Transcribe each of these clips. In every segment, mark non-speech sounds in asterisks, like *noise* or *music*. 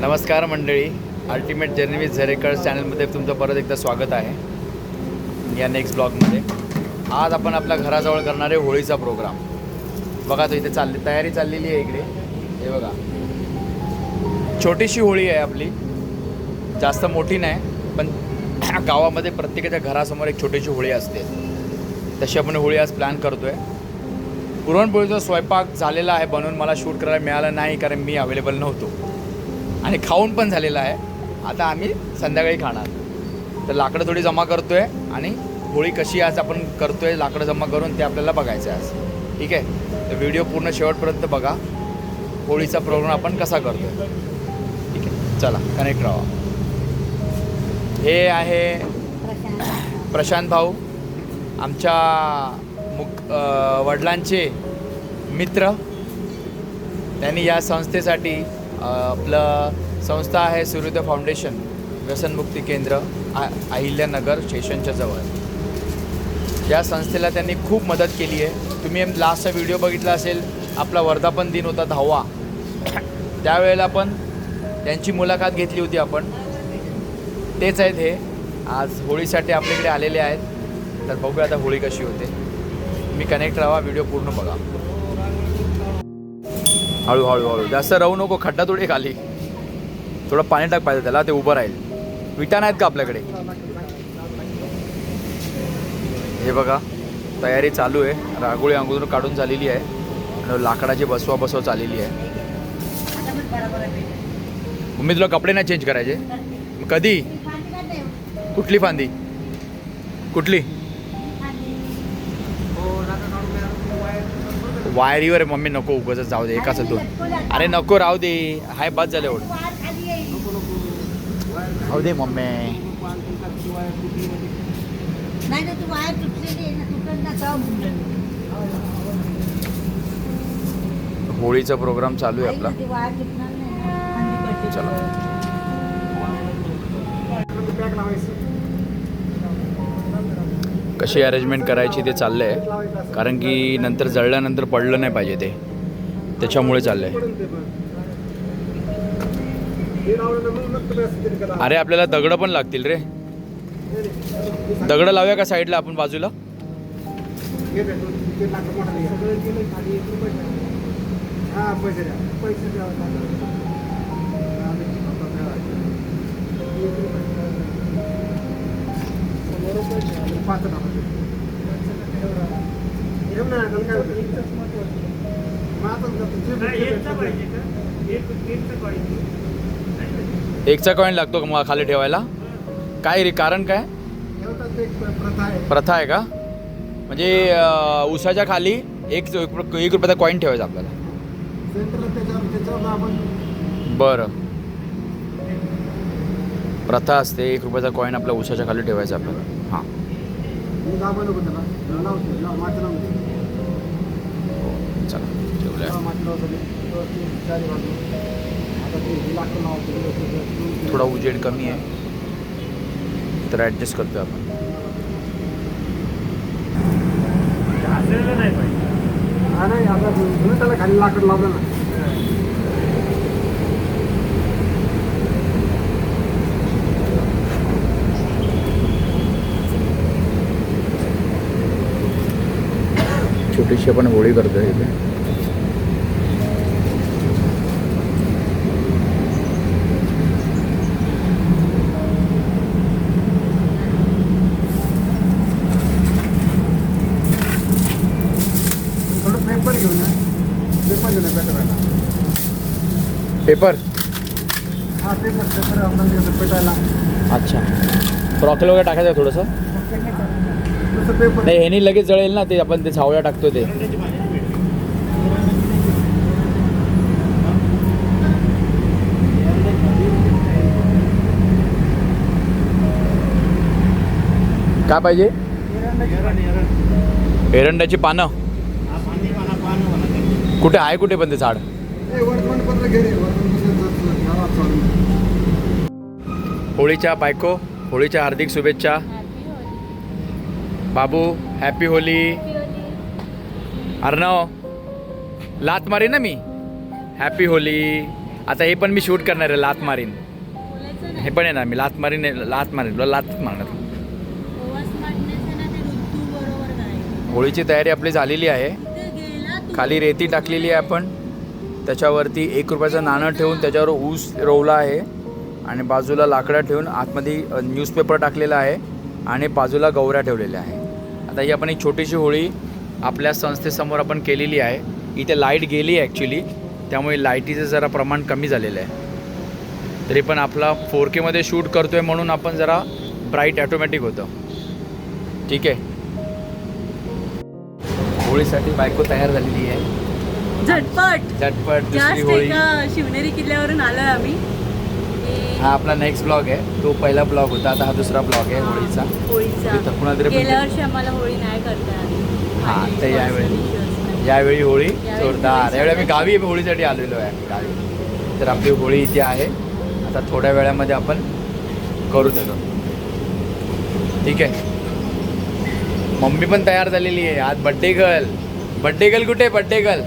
नमस्कार मंडळी. Ultimate journey with Zarekar चॅनलमध्ये तुमचं परत एकदा स्वागत आहे. या नेक्स्ट ब्लॉगमध्ये आज आपण आपल्या घराजवळ करणार आहे होळीचा प्रोग्राम बघा तो इथे चालली तयारी चाललेली आहे इकडे. हे बघा. छोटीशी होळी आहे आपली. जास्त मोठी नाही पण *clears throat* गावामध्ये प्रत्येकाच्या घरासमोर एक छोटीशी होळी असते. तशी आपण होळी आज प्लॅन करतो आहे पुरणपोळीचा स्वयंपाक झालेला आहे बनवून मला शूट करायला मिळालं नाही कारण मी अवेलेबल नव्हतो. आणि खाऊन पण झालेला आहे. आता आम्ही संध्याकाळी खाणार. तर लाकडं थोडी जमा करतो आहे आणि होळी कशी आज आपण करतो आहे लाकडं जमा करून ते आपल्याला बघायचं आहे आज. ठीक आहे? तर व्हिडिओ पूर्ण शेवटपर्यंत बघा. होळीचा प्रोग्राम आपण कसा करतो आहे ठीक आहे? चला कनेक्ट राहा. हे आहे प्रशांत भाऊ. आमच्या मुक वडिलांचे मित्र. त्यांनी या संस्थेसाठी आपलं संस्था आहे सूर्योदय फाउंडेशन व्यसनमुक्ती केंद्र आ अहिल्यानगर स्टेशनच्या जवळ. या संस्थेला त्यांनी खूप मदत केली आहे. तुम्ही लास्टचा व्हिडिओ बघितला असेल आपला वर्धापन दिन होता दहावा त्यावेळेला पण त्यांची मुलाखत घेतली होती आपण. तेच आहेत हे. आज होळीसाठी आपल्याकडे आलेले आहेत. तर बघूया आता होळी कशी होते. मी कनेक्ट राहा व्हिडिओ पूर्ण बघा. हळू हळू हळू. जास्त राहू नको खड्डा थोडी खाली. थोडं पाणी टाक पाहिजे त्याला ते उभं राहील. विटा नाहीत का आपल्याकडे? हे बघा तयारी चालू आहे. रांगोळी अंगोदर काढून झालेली आहे. आणि लाकडाची बसवा बसवा चाललेली आहे. मम्मी तुला कपडे नाही चेंज करायचे? कधी? कुठली फांदी? कुठली? वायरीवर मम्मी नको उगाच जाऊ दे एकाच दोन. अरे नको राहू दे हाय बस झालं एवढं. राहू दे मम्मी. होळीचा प्रोग्राम चालू आहे आपला. चला. कशी अरेंजमेंट करायची ते चाललं आहे कारण की नंतर जळल्यानंतर पडलं नाही पाहिजे ते. त्याच्यामुळे चाललं आहे अरे आपल्याला दगडं पण लागतील रे. दगडं लावूया का साईडला आपण बाजूला? एकचा कॉईन लागतो का खाली ठेवायला? काय रे कारण काय? प्रथा आहे का? म्हणजे उसाच्या खाली एक एक रुपयाचा कॉईन ठेवायचा आपल्याला. बरं. प्रथा असते एक रुपयाचा कॉईन आपल्या उसाच्या खाली ठेवायचा आपल्याला. हां. चला ठेवूया थोडा उजेड कमी आहे तर ॲडजस्ट करतो आपण खाली लाकड लावलं ना। छोटीशी आपण होळी करतोय इथे. थोडं पेपर हा पेपर पेपर पेटायला. अच्छा. रॉकेल वगैरे टाकायचं आहे थोडंसं? पेपर नाही ह्यानी लगेच जळेल ना ते आपण ते सावळ्या टाकतो ते. काय पाहिजे? एरंडाची पानं. कुठे आहे कुठे पण ते झाड? होळीच्या बायको होळीच्या हार्दिक शुभेच्छा. बाबू हॅपी होली. अर्णव लात मारीन ना मी? Happy Holy. आता हे पण मी शूट करणार आहे लात मारीन. हे पण येणार मी लात मारीन लात मारीन. तुला लात मारणार. होळीची तयारी आपली झालेली आहे. खाली रेती टाकलेली आहे आपण. त्याच्यावरती एक रुपयाचं नाणं ठेवून त्याच्यावर ऊस रोवला आहे. आणि बाजूला लाकडं ठेवून आतमध्ये न्यूजपेपर टाकलेला आहे. आणि बाजूला गौऱ्या ठेवलेल्या आहे. आता ही आपण एक छोटीशी होळी आपल्या संस्थेसमोर आपण केलेली आहे. इथे लाइट गेली आहे ॲक्च्युली त्यामुळे लाईटीचं जरा प्रमाण कमी झालेलं आहे. तरी पण आपला फोर केमध्ये शूट करतो आहे म्हणून आपण जरा ब्राईट ॲटोमॅटिक होतं. ठीक आहे? होळीसाठी बायको तयार झालेली आहे. झटपट. झटपट दुसरी होळी. शिवनेरी किल्ल्यावरून आलोय आम्ही. हा आपला नेक्स्ट ब्लॉग आहे. तो पहिला ब्लॉग होता आता हा दुसरा ब्लॉग आहे होळीचा. होळीचा. कुणाला तरी गेल्या वर्षी आम्हाला होळी नाही करता आली. हा, तर यावेळी. यावेळी होळी जोरदार. यावेळी आम्ही. गावी होळीसाठी आलेलो आहे आम्ही गावी. तर आपली होळी इथे आहे. आता थोड्या वेळामध्ये आपण करू त्याचं. ठीक आहे. मम्मी पण तयार झालेली आहे. आज बड्डे गर्ल बड्डे गर्ल कुठे? बड्डे गर्ल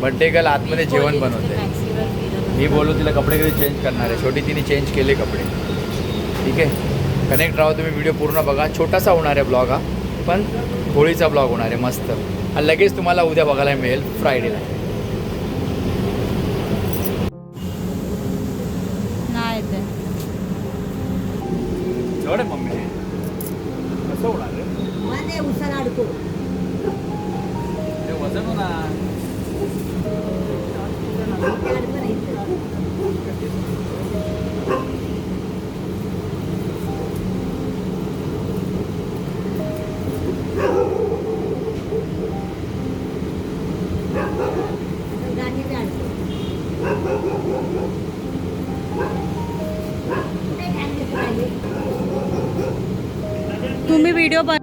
बड्डे गर्ल आतमध्ये जेवण बनवते. मी बोलू तिला कपडे कधी चेंज करणार आहे. शेवटी तिने चेंज केले कपडे. ठीक आहे? कनेक्ट राहा तुम्ही व्हिडिओ पूर्ण बघा. छोटासा होणार आहे ब्लॉग हा पण होळीचा ब्लॉग होणार आहे मस्त. हा लगेच तुम्हाला उद्या बघायला मिळेल फ्रायडेला नाही मम्मी कसं होणार वजन होणार. तुम्ही व्हिडिओ बन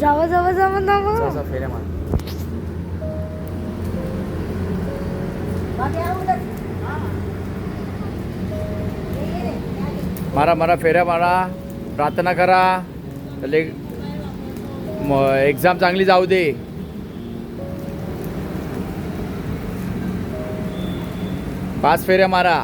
जावा जावा जावा जावा फेऱ्या मार. मारा मारा फेऱ्या मारा. प्रार्थना करा. ले एक्झाम चांगली जाऊ दे. पाच फेऱ्या मारा.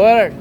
Lord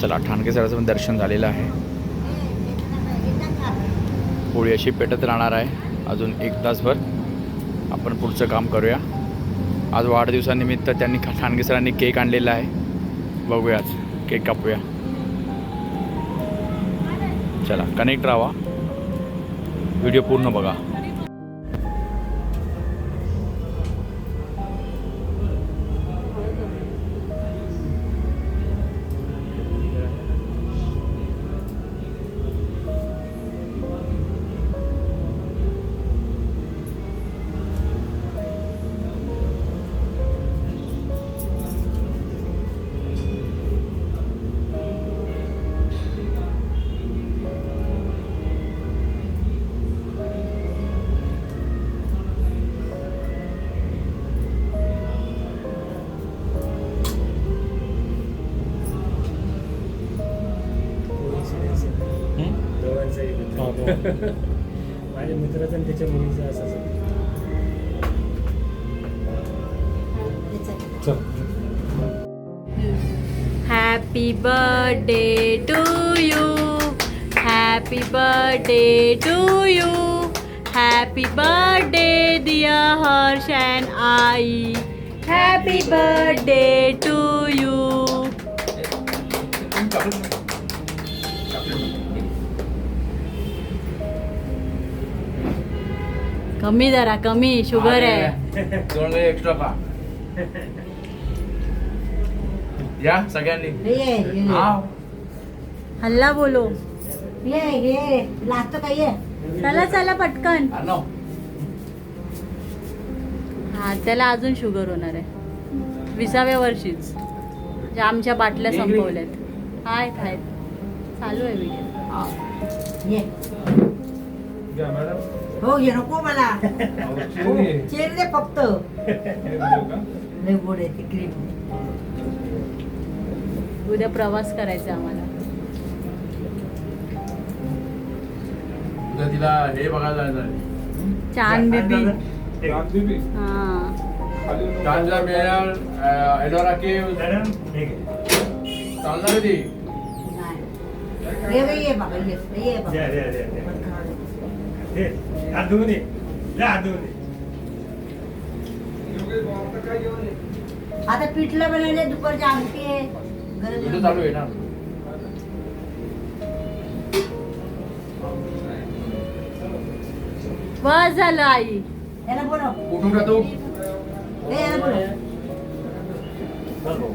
चला ठाणके सराचं पण दर्शन झालेलं आहे. पोळी अशी पेटत राहणार आहे. अजून एक तासभर आपण पुढचं काम करूया. आज वाढदिवसानिमित्त त्यांनी खा- सरांनी केक आणलेला आहे. बघूयाच केक कापूया. चला कनेक्ट राहा व्हिडिओ पूर्ण बघा. *laughs* माझ्या मित्राचं आणि त्याच्या मुलीचं असं happy birthday to you happy birthday to you happy birthday dear Harsh and I happy birthday to कमी जरा कमी शुगर आहे. दोन एक्स्ट्रा पा या सगळ्यांनी. ये, ये, ये. हल्ला बोलो. ये, ये. लागतं का ये? चला चला पटकन. हा त्याला अजून शुगर होणार आहे. विसाव्या वर्षीच. ज्या आमच्या बाटल्या संपवल्यात. आहेत आहेत चालू आहे व्हिडिओ ये. घ्या मॅडम. हो ये नको मला चेरी. चेरी दे फक्त हे देऊ का? लय गोड आहे ती क्रीम उद्या प्रवास करायचा आम्हाला उद्या तिला हे बघायला जायचं आहे. बेबी. हा एलोरा चालणार आहे ती. ये ये बाबा ये ये बाबा धुवून ये भाऊ, आता पिठलं बनवले दुपारची आमटी आहे. गरज व्हिडिओ चालू आहे. ना बस झालं आई. याला बोलव. कुठून का तू हे याला बोलव. चल भाऊ.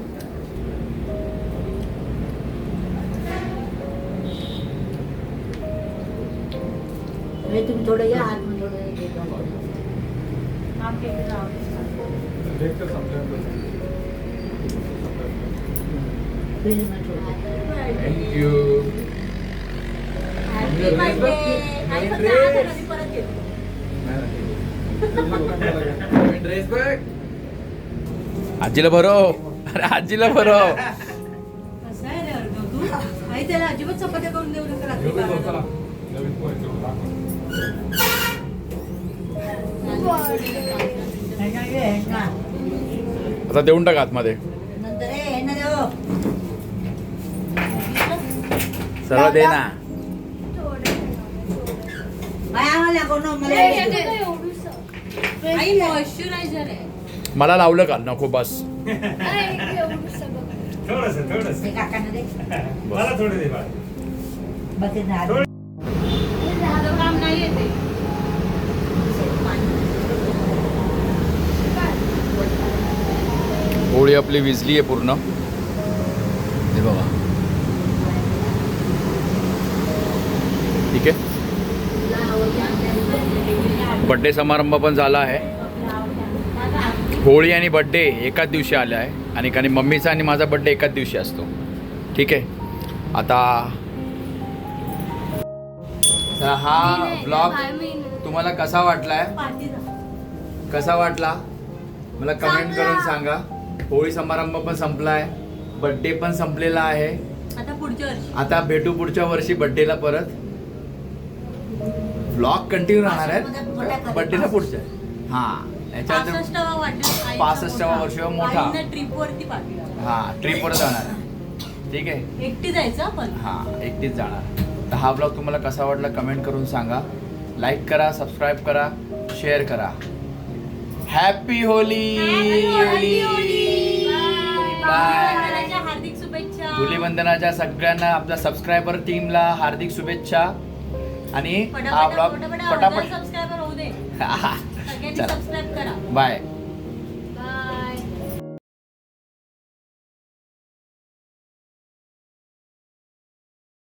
आता घरी परत येतो. ड्रेस बघ. आजीला भरव अरे आजीला भरव कसं आहे रे अर्ग तू? आई त्याला अजिबात चपात्या करून देऊ नका आता देऊन टाक आतमध्ये. नंतर हे हे ना देव. सरळ दे ना. मला लावलं का नको बस. थोडंसं थोडंसं. ते काकांना दे. मला थोडं दे बाळा बस ते झाड. थोडं. हे झालं काम नाही येते पाणी. होळी आपली विजली आहे पूर्ण. हे बघा. ठीक आहे. बड्डे समारंभ पण झाला आहे. होळी आणि बड्डे एकाच दिवशी आले आहे. आणि कारण मम्मीचा आणि माझा बड्डे एकाच दिवशी असतो. ठीक आहे. आता तर हा ब्लॉग तुम्हाला कसा वाटलाय? कसा वाटला? मला कमेंट करून सांगा. होळी समारंभ पण संपलाय बड्डे पण संपलेला आहे. आता पुढच्या वर्षी. आता भेटू पुढच्या वर्षी बड्डेला परत. ब्लॉग कंटिन्यू राहणार आहे बड्डेला पुढच्या. हा याच्यात पासष्टावा वाढदिवस पासष्टावा वर्ष मोठा. ट्रिप वरती पाठवला हा ट्रिपवर जाणार आहे. ठीक आहे? एकटी जायचं आपण? हा एकटीच जाणार. तर हा ब्लॉग तुम्हाला कसा वाटला कमेंट करून सांगा. लाईक करा सबस्क्राईब करा शेअर करा. हॅपी होली बाय हार्दिक शुभेच्छा धुलीवंदनाच्या सगळ्यांना आपल्या सबस्क्रायबर टीमला हार्दिक शुभेच्छा. आणि हा ब्लॉग पटापट सबस्क्रायबर होऊ दे. *laughs* सगळ्यांनी चला. सबस्क्राईब करा. बाय